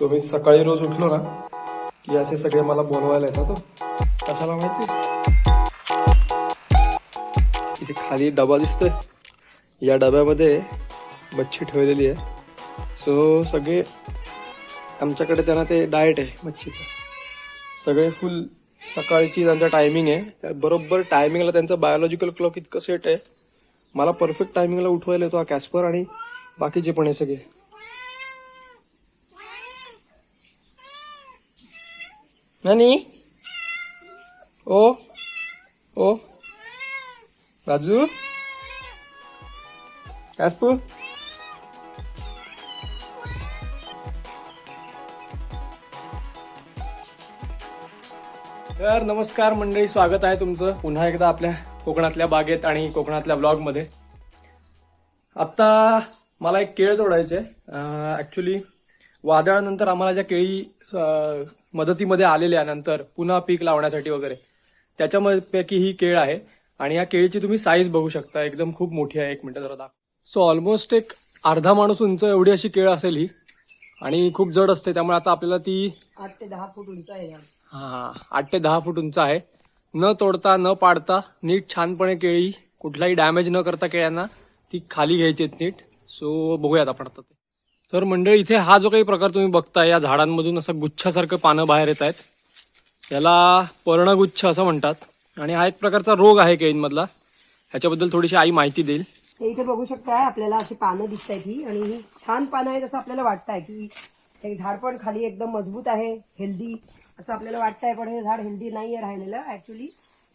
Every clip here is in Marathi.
सो मी सकाळी रोज उठलो ना की असे सगळे मला बोलवायला येतात हो. कशाला माहिती? इथे खाली डबा दिसतोय. या डब्यामध्ये मच्छी ठेवलेली आहे. सो सगळे आमच्याकडे त्यांना ते डाएट आहे मच्छीचं. सगळे फुल सकाळची त्यांचा टायमिंग आहे. त्या बरोबर टायमिंगला त्यांचं बायोलॉजिकल क्लॉक इतकं सेट आहे. मला परफेक्ट टायमिंगला उठवायला येतो हा कॅस्पर आणि बाकीचे पण आहे सगळे. नानी ओ. ओ. राजू कासपू. तर नमस्कार मंडळी स्वागत आहे तुमचं पुन्हा एकदा आपल्या कोकणातल्या बागेत आणि कोकणातल्या ब्लॉगमध्ये आत्ता मला एक केळ तोडायचे ॲक्च्युली वादळानंतर आम्हाला ज्या केळी मदतीमध्ये आलेल्या नंतर पुन्हा पीक लावण्यासाठी वगैरे. त्याच्यामध्ये पैकी ही केळ आहे आणि या केळीची तुम्ही साईज बघू शकता. एकदम खूप मोठी आहे. एक मिनटं जरा दाख सो ऑलमोस्ट एक अर्धा माणूस उंच एवढी अशी केळ असेल ही. आणि खूप जड असते. त्यामुळे आता आपल्याला ती आठ ते दहा फूट उंच आहे. हा आठ ते दहा फूट उंच आहे. न तोडता न पाडता नीट छानपणे केळी कुठलाही डॅमेज न करता केळ्यांना ती खाली घ्यायची आहेत नीट. सो बघूयात आपण आता ते. तर मंडळी इथे हा जो काही प्रकार तुम्ही बघताय या झाडांमधून असं गुच्छासारखं पानं बाहेर येत आहेत. याला पर्णगुच्छ असं म्हणतात. आणि हा एक प्रकारचा रोग आहे केळींमधला ह्याच्याबद्दल थोडीशी आई माहिती देईल. इथे बघू शकताय आपल्याला अशी पानं दिसत आहेत ही. आणि ही छान पानं आहेत असं आपल्याला वाटतंय की हे झाड पण खाली एकदम मजबूत आहे हेल्दी असं आपल्याला वाटतंय. पण हे झाड हेल्दी नाही आहे राहिलेलं. ऍक्च्युली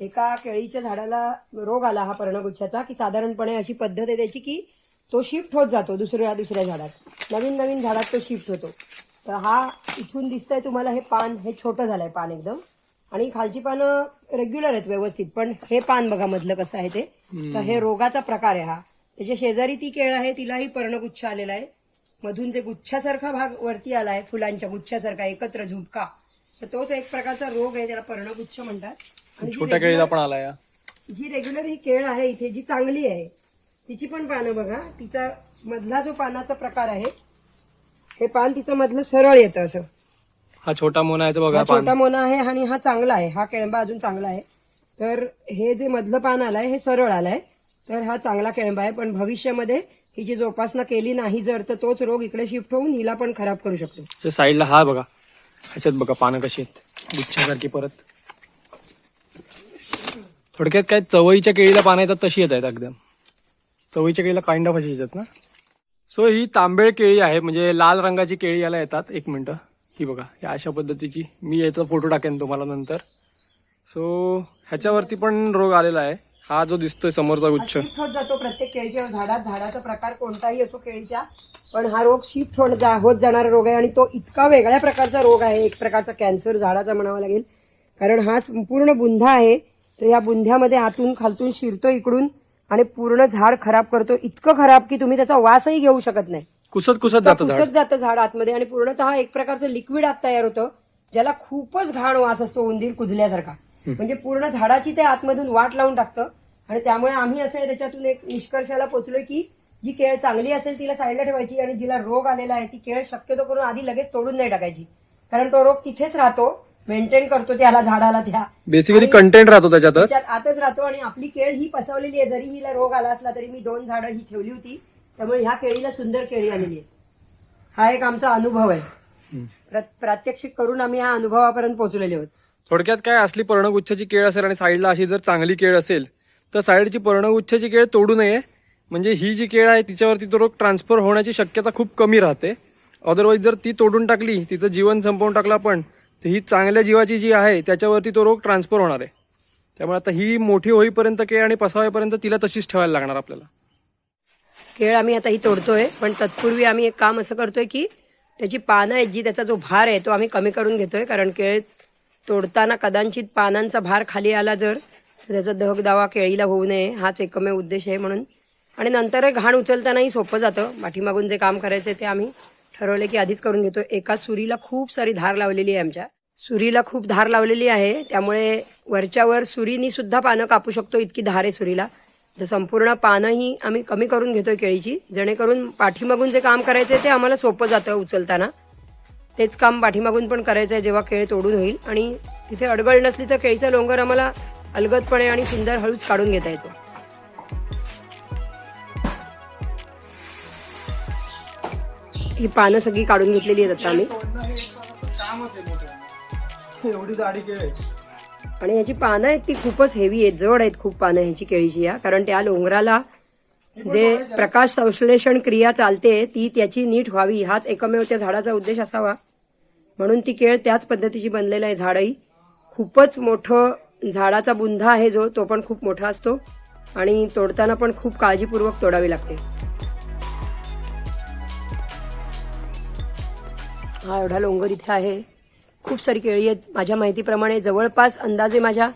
एका केळीच्या झाडाला रोग आला हा पर्णगुच्छाचा की साधारणपणे अशी पद्धत आहे त्याची की तो शिफ्ट होत जातो दुसऱ्या दुसऱ्या झाडात. नवीन नवीन झाडात तो शिफ्ट होतो. तर हा इथून दिसतंय तुम्हाला हे पान हे छोटं झालंय पान एकदम. आणि खालची पानं रेग्युलर आहेत व्यवस्थित पण हे पान बघा मधलं कसं आहे ते. तर हे रोगाचा प्रकार आहे हा. त्याच्या शेजारी ती केळ आहे तिलाही पर्णगुच्छ आलेला आहे. मधून जे गुच्छासारखा भाग वरती आला आहे फुलांच्या गुच्छासारखा एकत्र झुपका तर तोच एक प्रकारचा रोग आहे त्याला पर्णगुच्छ म्हणतात. छोट्या केळीला पण आला जी रेग्युलर ही केळ आहे इथे जी चांगली आहे तिची पण पानं बघा. तिचा मधला जो पानाचा प्रकार आहे हे पान तिचं मधलं सरळ येतं असं. हा छोटा मोना आहे तो बघा हा पान. छोटा मोना आहे आणि हा चांगला आहे. हा केळंबा अजून चांगला आहे. तर हे जे मधलं पान आलंय हे सरळ आलंय. तर हा चांगला केळंबा आहे. पण भविष्यामध्ये हिची जोपासना केली नाही जर तर तोच रोग इकडे शिफ्ट होऊन हिला पण खराब करू शकतो. त्या साईडला हा बघा. ह्याच्यात बघा पानं कशी आहेत. गुच्छासारखी परत. थोडक्यात काय चवळीच्या केळीला पानं येतात तशी येत आहेत एकदम. चवळीच्या केळीला काइंड ऑफ येतात ना? सो ही तांबेळ केळी आहे म्हणजे लाल रंगाची केळी याला येतात. एक मिनटं. ही बघा या अशा पद्धतीची मी याचा फोटो टाकेन तुम्हाला नंतर. सो ह्याच्यावरती पण रोग आलेला आहे. हा जो दिसतोय समोरचा गुच्छ होत जातो प्रत्येक केळीच्या झाडात. झाडाचा प्रकार कोणताही असो केळीच्या पण हा रोग शिफ्ट होत जा होत जाणारा रोग आहे आणि तो इतका वेगळ्या प्रकारचा रोग आहे. एक प्रकारचा कॅन्सर झाडाचा म्हणावा लागेल. कारण हा संपूर्ण बुंधा आहे. तर या बुंध्यामध्ये आतून खालतून शिरतो इकडून. आणि पूर्ण झाड खराब करतो. इतकं खराब की तुम्ही त्याचा वासही घेऊ शकत नाही. कुसत कुसत जातं झाड. पुसत जातं झाड आतमध्ये आणि पूर्णतः एक प्रकारचं लिक्विड आत तयार होतं ज्याला खूपच घाण वास असतो उंदीर कुजल्यासारखा. म्हणजे पूर्ण झाडाची ते आतमधून वाट लावून टाकतं. आणि त्यामुळे आम्ही असं त्याच्यातून एक निष्कर्षाला पोहोचलोय की जी केळ चांगली असेल तिला साईडला ठेवायची आणि जिला रोग आलेला आहे ती केळ शक्यतो करून आधी लगेच तोडून नाही टाकायची. कारण तो रोग तिथेच राहतो. मेंटेन करतो त्याला झाडाला त्या बेसिकली कंटेंट राहतो त्याच्यातच. त्यात आतच राहतो आणि आपली केळ ही पसवलेली आहे. जरी हिला रोग आला असला तरी मी दोन झाडं ही ठेवली होती. त्यामुळे ह्या केळीला सुंदर केळी आलेली आहे. हा एक आमचा अनुभव आहे. प्र- प्रात्यक्षिक करून आम्ही ह्या अनुभवापर्यंत पोहोचलेले आहोत. थोडक्यात काय असली पर्णगुच्छाची केळ असेल आणि साईडला अशी जर चांगली केळ असेल तर साईडची पर्णगुच्छाची केळ तोडू नये. म्हणजे ही जी केळ आहे तिच्यावरती तो रोग ट्रान्सफर होण्याची शक्यता खूप कमी राहते. अदरवाईज जर ती तोडून टाकली तिचं जीवन संपवून टाकलं आपण तर ही चांगल्या जीवाची जी आहे त्याच्यावरती तो रोग ट्रान्सफर होणार आहे. त्यामुळे आता ही मोठी होईपर्यंत केळ आणि पसावेपर्यंत तिला तशीच ठेवायला लागणार आपल्याला. केळ आम्ही आता ही तोडतोय पण तत्पूर्वी आम्ही एक काम असं करतोय की त्याची पानं आहेत जी त्याचा जो भार आहे तो आम्ही कमी करून घेतोय कारण केळ तोडताना कदाचित पानांचा भार खाली आला जर तर त्याचा दहक दावा केळीला होऊ नये हाच एकमेव उद्देश आहे म्हणून. आणि नंतर घाण उचलतानाही सोपं जातं. पाठीमागून जे काम करायचं ते आम्ही ठरवले की आधीच करून घेतो एका सुरीला खूप सारी धार लावलेली आहे आमच्या. सुरीला खूप धार लावलेली आहे. त्यामुळे वरच्यावर सुरीनी सुद्धा पानं कापू शकतो इतकी धार आहे सुरीला. तर संपूर्ण पानंही आम्ही कमी करून घेतोय केळीची. जेणेकरून पाठीमागून जे काम करायचं ते आम्हाला सोपं जातं उचलताना. तेच काम पाठीमागून पण करायचं आहे जेव्हा केळ तोडून होईल. आणि तिथे अडगळ नसली तर केळीचा लोंगर आम्हाला अलगदपणे आणि सुंदर हळूच काढून घेता येतो. ही पानं सगळी काढून घेतलेली आहेत आता आम्ही. आणि ह्याची पानं आहेत ती खूपच हेवी आहेत जड आहेत खूप पानं ह्याची केळीची या कारण त्या डोंगराला जे प्रकाश संश्लेषण क्रिया चालते ती त्याची नीट व्हावी. हाच एकमेव त्या झाडाचा उद्देश असावा. म्हणून ती केळ त्याच पद्धतीची बनलेलं आहे झाडही. खूपच मोठं झाडाचा बुंधा आहे जो तो पण खूप मोठा असतो. आणि तोडताना पण खूप काळजीपूर्वक तोडावी लागते. हा एवढा लोंगर इथे आहे. खूप सारी केळी आहेत. माझ्या माहितीप्रमाणे जवळपास अंदाजे माझ्या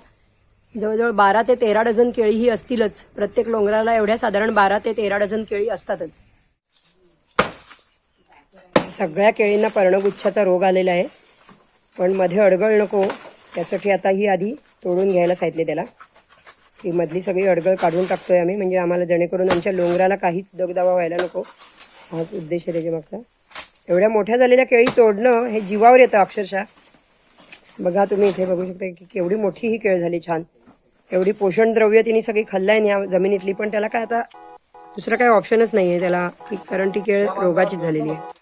जवळजवळ बारा ते तेरा डझन केळी ही असतीलच. प्रत्येक लोंगराला एवढ्या साधारण बारा ते तेरा डझन केळी असतातच. सगळ्या केळींना पर्णगुच्छाचा रोग आलेला आहे. पण मध्ये अडगळ नको. त्यासाठी आता ही आधी तोडून घ्यायला सांगितले त्याला. की मधली सगळी अडगळ काढून टाकतोय आम्ही. म्हणजे आम्हाला जेणेकरून आमच्या लोंगराला काहीच दगदावा व्हायला नको. हाच उद्देश आहे त्याच्यामागचा. एवढ्या मोठ्या झालेल्या केळी तोडणं हे जीवावर येतं अक्षरशः. बघा तुम्ही इथे बघू शकता की केवढी मोठी ही केळ झाली छान. एवढी पोषण द्रव्य तिने सगळी खाल्लाय या जमिनीतली. पण त्याला काय आता दुसरं काही ऑप्शनच नाही आहे त्याला कारण ती केळ रोगाचीच झालेली आहे.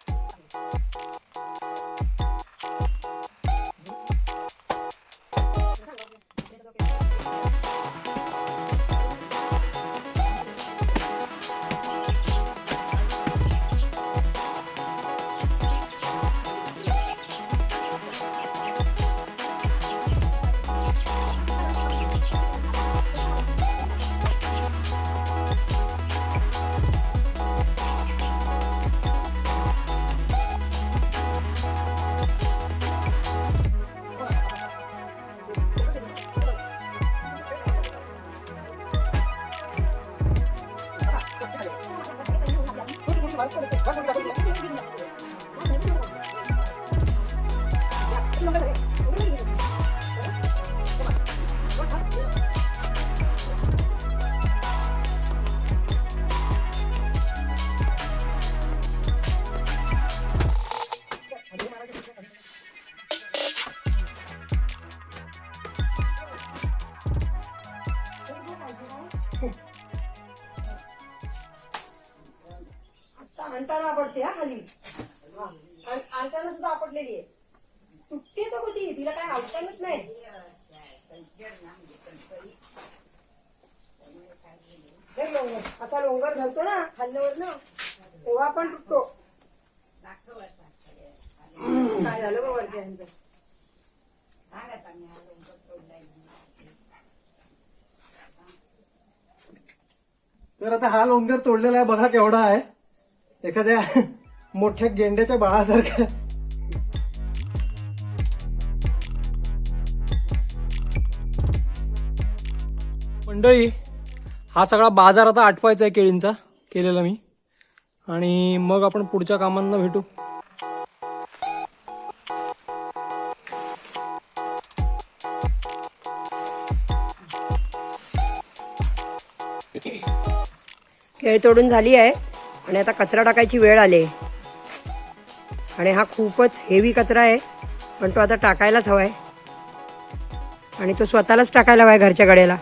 आणताना हा खाली. आण- सुद्धा आपटलेली आहे. सुट्टीच होती. तिला काय आवडताच नाही. हे लोंगर. असा लोंगर घालतो ना खाल्ल्यावर ना तेव्हा आपण तुटतो. काय झालं बघ वरच्या तर आता हा लोंगर तोडलेला आहे. बघा केवढा आहे. एखाद्या मोठ्या गेंड्याच्या बाळासारखा. मंडळी हा सगळा बाजार आता आटवायचा आहे केळींचा केलेला मी. आणि मग आपण पुढच्या कामांना भेटू. केळ तोडून झाली आहे. आणि आता कचरा टाकायची वेळ आली आहे. आणि हा खूपच हेवी कचरा आहे पण तो आता टाकायलाच हवा आहे. आणि तो स्वतःलाच टाकायला हवा आहे घरच्या कडेला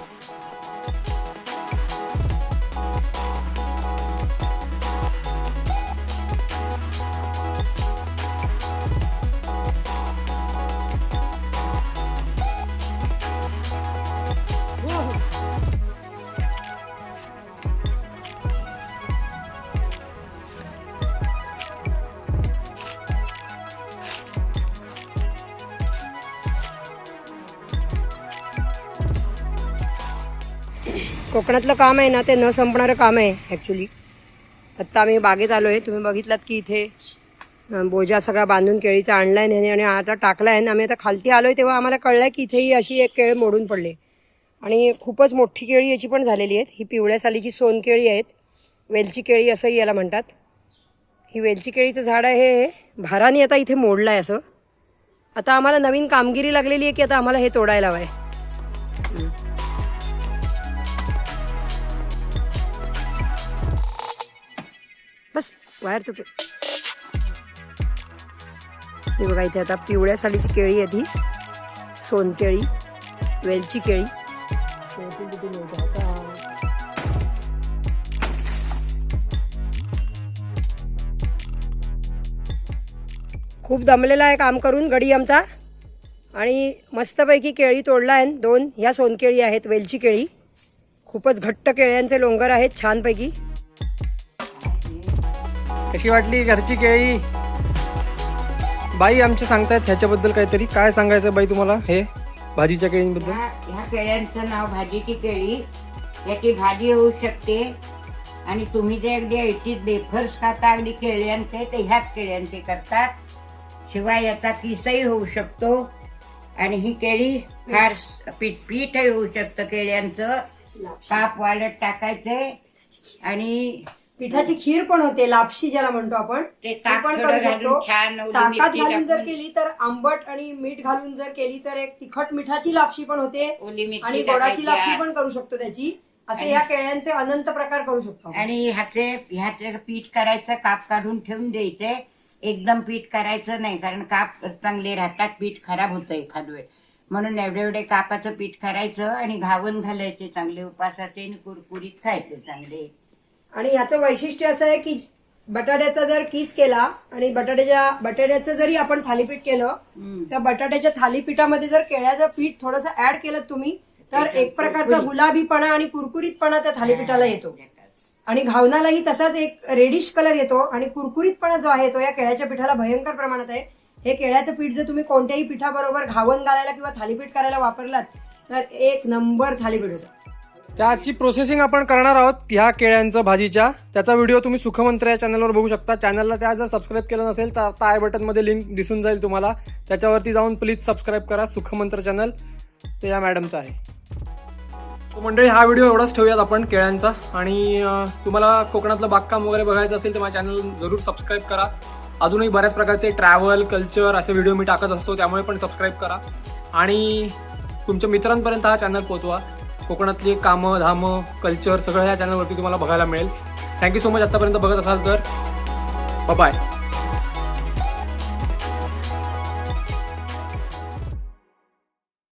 कोकणातलं काम आहे ना ते न संपणारं काम आहे ॲक्च्युली आत्ता आम्ही बागेत आलो आहे तुम्ही बघितलात की इथे बोजा सगळा बांधून केळीचा आणलाय ह्याने आणि आता टाकला आहे आम्ही आता खालती आलो आहे तेव्हा आम्हाला कळलं आहे की इथेही अशी एक केळ मोडून पडले. आणि खूपच मोठी केळी याची पण झालेली आहेत. ही पिवळ्या सालीची सोनकेळी आहेत. वेलची केळी असंही याला म्हणतात. ही वेलची केळीचं झाड आहे हे भाराने आता इथे मोडलं आहे असं. आता आम्हाला नवीन कामगिरी लागलेली आहे की आता आम्हाला हे तोडायला हवं आहे वायर तुटे हे बघा इथे आता पिवळ्या सालीची केळी आहे ती. सोनकेळी वेलची केळी. खूप दमलेला आहे काम करून गडी आमचा. आणि मस्तपैकी केळी तोडला आहे दोन. ह्या सोनकेळी आहेत वेलची केळी. खूपच घट्ट केळ्यांचे लोंगर आहेत छानपैकी. कशी वाटली घरची केळी? बाई आमचे सांगतायत ह्याच्याबद्दल काहीतरी. काय सांगायचं बाई तुम्हाला हे? भाजीच्या केळींबद्दल? ह्या केळ्यांचं नाव भाजीची केळी. याची भाजी होऊ शकते. आणि तुम्ही जे अगदी ऐटीत बेफर्स खाता अगदी केळ्यांचे ते ह्याच केळ्यांचे करतात. शिवाय याचा किसही होऊ शकतो. आणि ही केळी फार पीठ पीठही होऊ शकतं केळ्यांचं. काप वाळत टाकायचे. आणि पिठाची खीर पण होते लापशी ज्याला म्हणतो आपण ते ताक पण थोडं करू घालून शकतो छान ओली ताकात मिरची घालून जर टाकून. केली तर आंबट आणि मीठ घालून जर केली तर एक तिखट मिठाची लापशी पण होते ओली मिरची आणि गोडाची लापशी. पण करू शकतो त्याची असे या केळ्यांचे अनंत प्रकार करू शकतो आपण. आणि ह्याचे ह्याचे पीठ करायचं काप काढून ठेवून द्यायचे एकदम पीठ करायचं नाही कारण काप चांगले राहतात पीठ खराब होतं एखाद वेळ म्हणून एवढे एवढे कापाचं पीठ करायचं आणि घावून घालायचे चांगले उपासाचे आणि कुरकुरीत खायचे चांगले आणि याचं वैशिष्ट्य असं आहे की बटाट्याचा जर किस केला आणि बटाट्याच्या बटाट्याचं जरी आपण थालीपीठ केलं. त्या बटाट्याच्या थालीपीठामध्ये जर केळ्याचं पीठ थोडंसं ऍड केलं तुम्ही तर एक प्रकारचा गुलाबीपणा आणि कुरकुरीतपणा त्या थालीपीठाला येतो. आणि घावनालाही तसाच एक रेडिश कलर येतो आणि कुरकुरीतपणा जो आहे तो या केळ्याच्या पिठाला भयंकर प्रमाणात आहे. हे केळ्याचं पीठ जर तुम्ही कोणत्याही पिठाबरोबर घावन घालायला किंवा थालीपीठ करायला वापरलात तर एक नंबर थालीपीठ होतं. त्याची प्रोसेसिंग आपण करणार आहोत ह्या केळ्यांचं भाजीच्या. त्याचा व्हिडिओ तुम्ही सुखमंत्र या चॅनलवर बघू शकता. चॅनलला त्या जर सबस्क्राईब केलं नसेल तर आता आय बटनमध्ये लिंक दिसून जाईल तुम्हाला. त्याच्यावरती जाऊन प्लीज सबस्क्राईब करा. सुखमंत्र चॅनल ते या मॅडमचं आहे. तो मंडळी हा व्हिडिओ एवढाच ठेवूयात आपण केळ्यांचा. आणि तुम्हाला कोकणातलं बागकाम वगैरे बघायचं असेल तर माझ्या चॅनल जरूर सबस्क्राईब करा. अजूनही बऱ्याच प्रकारचे ट्रॅव्हल कल्चर असे व्हिडिओ मी टाकत असतो त्यामुळे पण सबस्क्राईब करा. आणि तुमच्या मित्रांपर्यंत हा चॅनल पोचवा कोकणातली कामं धामं कल्चर सगळं ह्या चॅनलवरती तुम्हाला बघायला मिळेल. थँक्यू सो मच आत्तापर्यंत बघत असाल तर. बाय